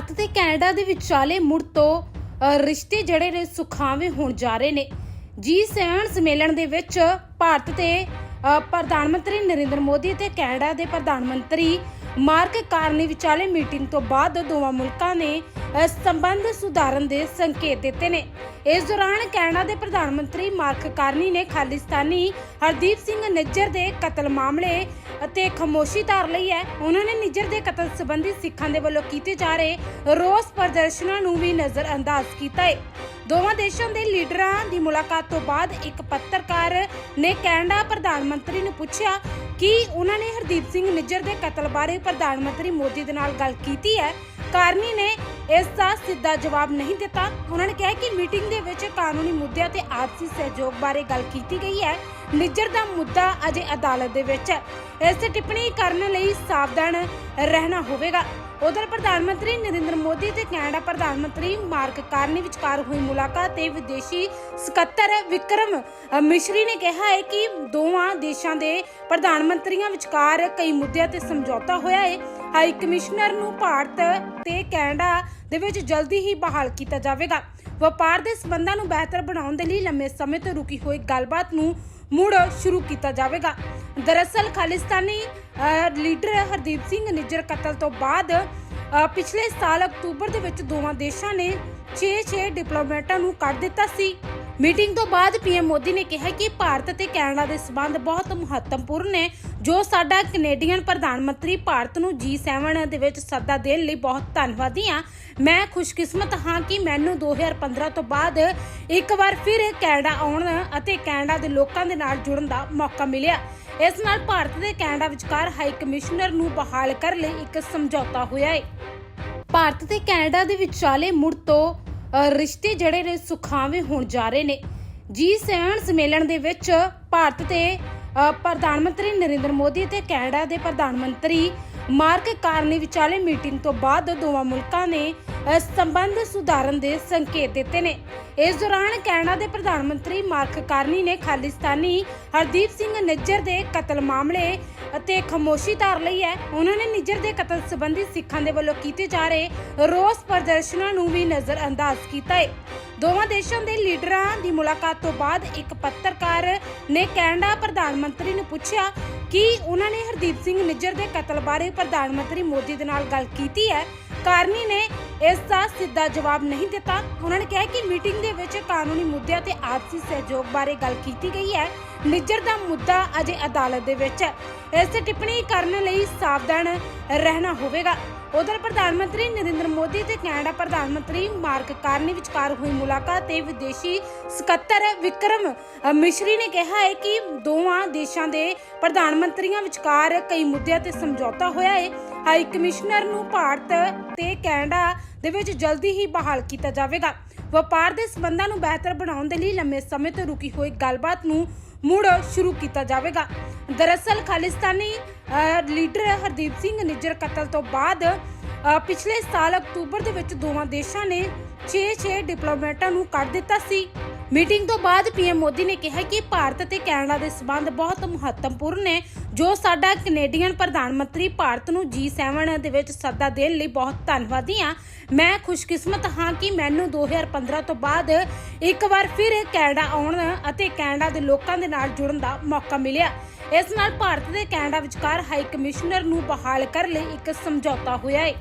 ਭਾਰਤ ਤੇ ਕੈਨੇਡਾ ਦੇ ਵਿਚਾਲੇ ਮੁੜ ਤੋਂ ਰਿਸ਼ਤੇ ਜਿਹੜੇ ਨੇ ਸੁਖਾਵੇਂ ਹੋਣ ਜਾ ਰਹੇ ਨੇ। G7 ਸੰਮੇਲਨ ਦੇ ਵਿੱਚ ਭਾਰਤ ਤੇ ਪ੍ਰਧਾਨ ਮੰਤਰੀ ਨਰਿੰਦਰ ਮੋਦੀ ਤੇ ਕੈਨੇਡਾ ਦੇ ਪ੍ਰਧਾਨ ਮੰਤਰੀ ਮਾਰਕ ਕਾਰਨੀ ਵਿਚਾਲੇ ਮੀਟਿੰਗ ਤੋਂ ਬਾਅਦ ਦੋਵਾਂ ਮੁਲਕਾਂ ਨੇ ਸੰਬੰਧ ਸੁਧਾਰਨ ਦੇ ਸੰਕੇਤ ਦਿੱਤੇ ਨੇ। ਇਸ ਦੌਰਾਨ ਕੈਨੇਡਾ ਦੇ ਪ੍ਰਧਾਨ ਮੰਤਰੀ ਮਾਰਕ ਕਾਰਨੀ ਨੇ ਖਾਲਿਸਤਾਨੀ ਹਰਦੀਪ ਸਿੰਘ ਨਿੱਜਰ ਦੇ ਕਤਲ ਮਾਮਲੇ ਅਤੇ ਖਮੋਸ਼ੀ ਧਾਰ ਲਈ ਹੈ। ਉਹਨਾਂ ਨੇ ਨਿੱਜਰ ਦੇ ਕਤਲ ਸੰਬੰਧੀ ਸਿੱਖਾਂ ਦੇ ਵੱਲੋਂ ਕੀਤੇ ਜਾ ਰਹੇ ਰੋਸ ਪ੍ਰਦਰਸ਼ਨਾਂ ਨੂੰ ਵੀ ਨਜ਼ਰ ਕੀਤਾ ਹੈ। ਦੋਵਾਂ ਦੇਸ਼ਾਂ ਦੇ ਲੀਡਰਾਂ ਦੀ ਮੁਲਾਕਾਤ ਤੋਂ ਬਾਅਦ ਇੱਕ ਪੱਤਰਕਾਰ ਨੇ ਕੈਨੇਡਾ ਪ੍ਰਧਾਨ ਮੰਤਰੀ ਨੂੰ ਪੁੱਛਿਆ ਕਿ ਉਹਨਾਂ ਨੇ ਹਰਦੀਪ ਸਿੰਘ ਨਿੱਜਰ ਦੇ ਕਤਲ ਬਾਰੇ ਪ੍ਰਧਾਨ ਮੰਤਰੀ ਮੋਦੀ ਦੇ ਨਾਲ ਗੱਲ ਕੀਤੀ ਹੈ। ਕਾਰਨੀ ਨੇ ਇਸ ਦਾ ਸਿੱਧਾ ਜਵਾਬ ਨਹੀਂ ਦਿੱਤਾ। ਉਹਨਾਂ ਨੇ ਕਿਹਾ ਕਿ ਮੀਟਿੰਗ ਦੇ ਵਿੱਚ ਕਾਨੂੰਨੀ ਮੁੱਦਿਆਂ ਤੇ ਆਪਸੀ ਸਹਿਯੋਗ ਬਾਰੇ ਗੱਲ ਕੀਤੀ ਗਈ ਹੈ। ਨਿੱਜਰ ਦਾ ਮੁੱਦਾ ਅਜੇ ਅਦਾਲਤ ਦੇ ਵਿੱਚ ਹੈ। ਇਸ ਤੇ ਟਿੱਪਣੀ ਕਰਨ ਲਈ ਸਾਵਧਾਨ ਰਹਿਣਾ ਹੋਵੇਗਾ। ਉਧਰ ਪ੍ਰਧਾਨ ਮੰਤਰੀ ਨਰਿੰਦਰ ਮੋਦੀ ਤੇ ਕੈਨੇਡਾ ਪ੍ਰਧਾਨ ਮੰਤਰੀ ਮਾਰਕ ਕਾਰਨੀ ਵਿਚਕਾਰ ਹੋਈ ਮੁਲਾਕਾਤ ਤੇ ਵਿਦੇਸ਼ੀ ਸਕੱਤਰ ਵਿਕਰਮ ਮਿਸ਼ਰੀ ਨੇ ਕਿਹਾ ਹੈ ਕਿ ਦੋਵਾਂ ਦੇਸ਼ਾਂ ਦੇ ਪ੍ਰਧਾਨ ਮੰਤਰੀਆਂ ਵਿਚਕਾਰ ਕਈ ਮੁੱਦਿਆਂ ਤੇ ਸਮਝੌਤਾ ਹੋਇਆ ਹੈ। ਹਾਈ ਕਮਿਸ਼ਨਰ ਨੂੰ ਭਾਰਤ ਤੇ ਕੈਨੇਡਾ ਦੇ ਵਿੱਚ ਜਲਦੀ ਹੀ ਬਹਾਲ ਕੀਤਾ ਜਾਵੇਗਾ। ਵਪਾਰ ਦੇ ਸਬੰਧਾਂ ਨੂੰ ਬਿਹਤਰ ਬਣਾਉਣ ਦੇ ਲਈ ਲੰਮੇ ਸਮੇਂ ਤੋਂ ਰੁਕੀ ਹੋਈ ਗੱਲਬਾਤ ਨੂੰ ਮੁੜ ਸ਼ੁਰੂ ਕੀਤਾ ਜਾਵੇਗਾ। ਦਰਅਸਲ ਖਾਲਿਸਤਾਨੀ ਲੀਡਰ ਹਰਦੀਪ ਸਿੰਘ ਨਿੱਜਰ ਕਤਲ ਤੋਂ ਬਾਅਦ ਪਿਛਲੇ ਸਾਲ ਅਕਤੂਬਰ ਦੇ ਵਿੱਚ ਦੋਵਾਂ ਦੇਸ਼ਾਂ ਨੇ 6-6 ਡਿਪਲੋਮੈਟਾਂ ਨੂੰ ਕੱਢ ਦਿੱਤਾ ਸੀ। ਮੀਟਿੰਗ ਤੋਂ ਬਾਅਦ ਪੀਐਮ ਮੋਦੀ ਨੇ ਕਿਹਾ ਕਿ ਭਾਰਤ ਅਤੇ ਕੈਨੇਡਾ ਦੇ ਸਬੰਧ ਬਹੁਤ ਮਹੱਤਵਪੂਰਨ ਨੇ, ਜੋ ਸਾਡਾ ਕੈਨੇਡੀਅਨ ਪ੍ਰਧਾਨ ਮੰਤਰੀ ਭਾਰਤ ਨੂੰ G7 ਦੇ ਵਿੱਚ ਸੱਦਾ ਦੇਣ ਲਈ ਬਹੁਤ ਧੰਨਵਾਦੀ ਹਾਂ। ਮੈਂ ਖੁਸ਼ਕਿਸਮਤ ਹਾਂ ਕਿ ਮੈਨੂੰ 2015 ਤੋਂ ਬਾਅਦ ਇੱਕ ਵਾਰ ਫਿਰ ਕੈਨੇਡਾ ਆਉਣ ਅਤੇ ਕੈਨੇਡਾ ਦੇ ਲੋਕਾਂ ਦੇ ਨਾਲ ਜੁੜਨ ਦਾ ਮੌਕਾ ਮਿਲਿਆ। ਇਸ ਨਾਲ ਭਾਰਤ ਤੇ ਕੈਨੇਡਾ ਵਿਚਕਾਰ ਹਾਈ ਕਮਿਸ਼ਨਰ ਨੂੰ ਬਹਾਲ ਕਰਨ ਲਈ ਇੱਕ ਸਮਝੌਤਾ ਹੋਇਆ ਹੈ ਭਾਰਤ ਤੇ ਕੈਨੇਡਾ ਦੇ ਵਿਚਾਲੇ ਮੁੜ ਤੋਂ ਰਿਸ਼ਤੇ ਜਿਹੜੇ ਨੇ ਸੁਖਾਵੇਂ ਹੋਣ ਜਾ ਰਹੇ ਨੇ। G7 ਸੰਮੇਲਨ ਦੇ ਵਿੱਚ ਭਾਰਤ ਤੇ ਪ੍ਰਧਾਨ ਮੰਤਰੀ ਨਰਿੰਦਰ ਮੋਦੀ ਤੇ ਕੈਨੇਡਾ ਦੇ ਪ੍ਰਧਾਨ ਮੰਤਰੀ ਮਾਰਕ ਕਾਰਨੀ ਵਿਚਾਲੇ ਮੀਟਿੰਗ ਤੋਂ ਬਾਅਦ ਦੋਵਾਂ ਮੁਲਕਾਂ ਨੇ ਸੰਬੰਧ ਸੁਧਾਰਨ ਦੇ ਸੰਕੇਤ ਦਿੱਤੇ ਨੇ। ਇਸ ਦੌਰਾਨ ਕੈਨੇਡਾ ਦੇ ਪ੍ਰਧਾਨ ਮੰਤਰੀ ਮਾਰਕ ਕਾਰਨੀ ਨੇ ਖਾਲਿਸਤਾਨੀ ਹਰਦੀਪ ਸਿੰਘ ਨਿੱਜਰ ਦੇ ਕਤਲ ਮਾਮਲੇ ਅਤੇ ਖਮੋਸ਼ੀ ਧਾਰ ਲਈ ਹੈ। ਉਹਨਾਂ ਨੇ ਨਿੱਜਰ ਦੇ ਕਤਲ ਸੰਬੰਧੀ ਸਿੱਖਾਂ ਦੇ ਵੱਲੋਂ ਕੀਤੇ ਜਾ ਰਹੇ ਰੋਸ ਪ੍ਰਦਰਸ਼ਨਾਂ ਨੂੰ ਵੀ ਨਜ਼ਰ ਅੰਦਾਜ਼ ਕੀਤਾ ਹੈ। ਦੋਵਾਂ ਦੇਸ਼ਾਂ ਦੇ ਲੀਡਰਾਂ ਦੀ ਮੁਲਾਕਾਤ ਤੋਂ ਬਾਅਦ ਇੱਕ ਪੱਤਰਕਾਰ ਨੇ ਕੈਨੇਡਾ ਪ੍ਰਧਾਨ ਮੰਤਰੀ ਨੂੰ ਪੁੱਛਿਆ ਕਿ ਉਹਨਾਂ ਨੇ ਹਰਦੀਪ ਸਿੰਘ ਨਿੱਜਰ ਦੇ ਕਤਲ ਬਾਰੇ ਪ੍ਰਧਾਨ ਮੰਤਰੀ ਮੋਦੀ ਦੇ ਨਾਲ ਗੱਲ ਕੀਤੀ ਹੈ। ਕਾਰਨੀ ਨੇ ਇਸ ਦਾ ਸਿੱਧਾ ਜਵਾਬ ਨਹੀਂ ਦਿੱਤਾ। ਉਹਨਾਂ ਨੇ ਕਿਹਾ ਕਿ ਮੀਟਿੰਗ ਦੇ ਵਿੱਚ ਕਾਨੂੰਨੀ ਮੁੱਦਿਆਂ ਤੇ ਆਪਸੀ ਸਹਿਯੋਗ ਬਾਰੇ ਗੱਲ ਕੀਤੀ ਗਈ ਹੈ। ਨਿੱਜਰ ਦਾ ਮੁੱਦਾ ਅਜੇ ਅਦਾਲਤ ਦੇ ਵਿੱਚ ਹੈ। ਇਸ ਤੇ ਟਿੱਪਣੀ ਕਰਨ ਲਈ ਸਾਵਧਾਨ ਰਹਿਣਾ ਹੋਵੇਗਾ। ਉਧਰ ਪ੍ਰਧਾਨ ਮੰਤਰੀ ਨਰਿੰਦਰ ਮੋਦੀ ਤੇ ਕੈਨੇਡਾ ਪ੍ਰਧਾਨ ਮੰਤਰੀ ਮਾਰਕ ਕਾਰਨੀ ਵਿਚਕਾਰ ਹੋਈ ਮੁਲਾਕਾਤ ਤੇ ਵਿਦੇਸ਼ੀ ਸਕੱਤਰ ਵਿਕਰਮ ਮਿਸ਼ਰੀ ਨੇ ਕਿਹਾ ਹੈ ਕਿ ਦੋਵਾਂ ਦੇਸ਼ਾਂ ਦੇ ਪ੍ਰਧਾਨ ਮੰਤਰੀਆਂ ਵਿਚਕਾਰ ਕਈ ਮੁੱਦਿਆਂ ਤੇ ਸਮਝੌਤਾ ਹੋਇਆ ਹੈ। ਹਾਈ ਕਮਿਸ਼ਨਰ ਨੂੰ ਭਾਰਤ ਤੇ ਕੈਨੇਡਾ ਦੇ ਵਿੱਚ ਜਲਦੀ ਹੀ ਬਹਾਲ ਕੀਤਾ ਜਾਵੇਗਾ। ਵਪਾਰ ਦੇ ਸਬੰਧਾਂ ਨੂੰ ਬਿਹਤਰ ਬਣਾਉਣ ਦੇ ਲਈ ਲੰਮੇ ਸਮੇਂ ਤੋਂ ਰੁਕੀ ਹੋਈ ਗੱਲਬਾਤ ਨੂੰ ਮੁੜ ਸ਼ੁਰੂ ਕੀਤਾ ਜਾਵੇਗਾ। ਦਰਅਸਲ ਖਾਲਿਸਤਾਨੀ ਅ, ਲੀਡਰ ਹਰਦੀਪ ਸਿੰਘ ਨਿੱਜਰ ਕਤਲ ਤੋਂ ਬਾਅਦ ਪਿਛਲੇ ਸਾਲ ਅਕਤੂਬਰ ਦੇ ਵਿੱਚ ਦੋਵਾਂ ਦੇਸ਼ਾਂ ਨੇ 6-6 ਡਿਪਲੋਮੈਟਾਂ ਨੂੰ ਕੱਢ ਦਿੱਤਾ ਸੀ। ਮੀਟਿੰਗ ਤੋਂ ਬਾਅਦ ਪੀਐਮ ਮੋਦੀ ਨੇ ਕਿਹਾ ਕਿ ਭਾਰਤ ਅਤੇ ਕੈਨੇਡਾ ਦੇ ਸਬੰਧ ਬਹੁਤ ਮਹੱਤਵਪੂਰਨ ਨੇ, ਜੋ ਸਾਡਾ ਕੈਨੇਡੀਅਨ ਪ੍ਰਧਾਨ ਮੰਤਰੀ ਭਾਰਤ ਨੂੰ G7 ਦੇ ਵਿੱਚ ਸੱਦਾ ਦੇਣ ਲਈ ਬਹੁਤ ਧੰਨਵਾਦੀ ਹਾਂ। ਮੈਂ ਖੁਸ਼ਕਿਸਮਤ ਹਾਂ ਕਿ ਮੈਨੂੰ 2015 ਤੋਂ ਬਾਅਦ ਇੱਕ ਵਾਰ ਫਿਰ ਕੈਨੇਡਾ ਆਉਣ ਅਤੇ ਕੈਨੇਡਾ ਦੇ ਲੋਕਾਂ ਦੇ ਨਾਲ ਜੁੜਨ ਦਾ ਮੌਕਾ ਮਿਲਿਆ। ਇਸ ਨਾਲ ਭਾਰਤ ਤੇ ਕੈਨੇਡਾ ਵਿਚਕਾਰ ਹਾਈ ਕਮਿਸ਼ਨਰ ਨੂੰ ਬਹਾਲ ਕਰਨ ਲਈ ਇੱਕ ਸਮਝੌਤਾ ਹੋਇਆ ਹੈ।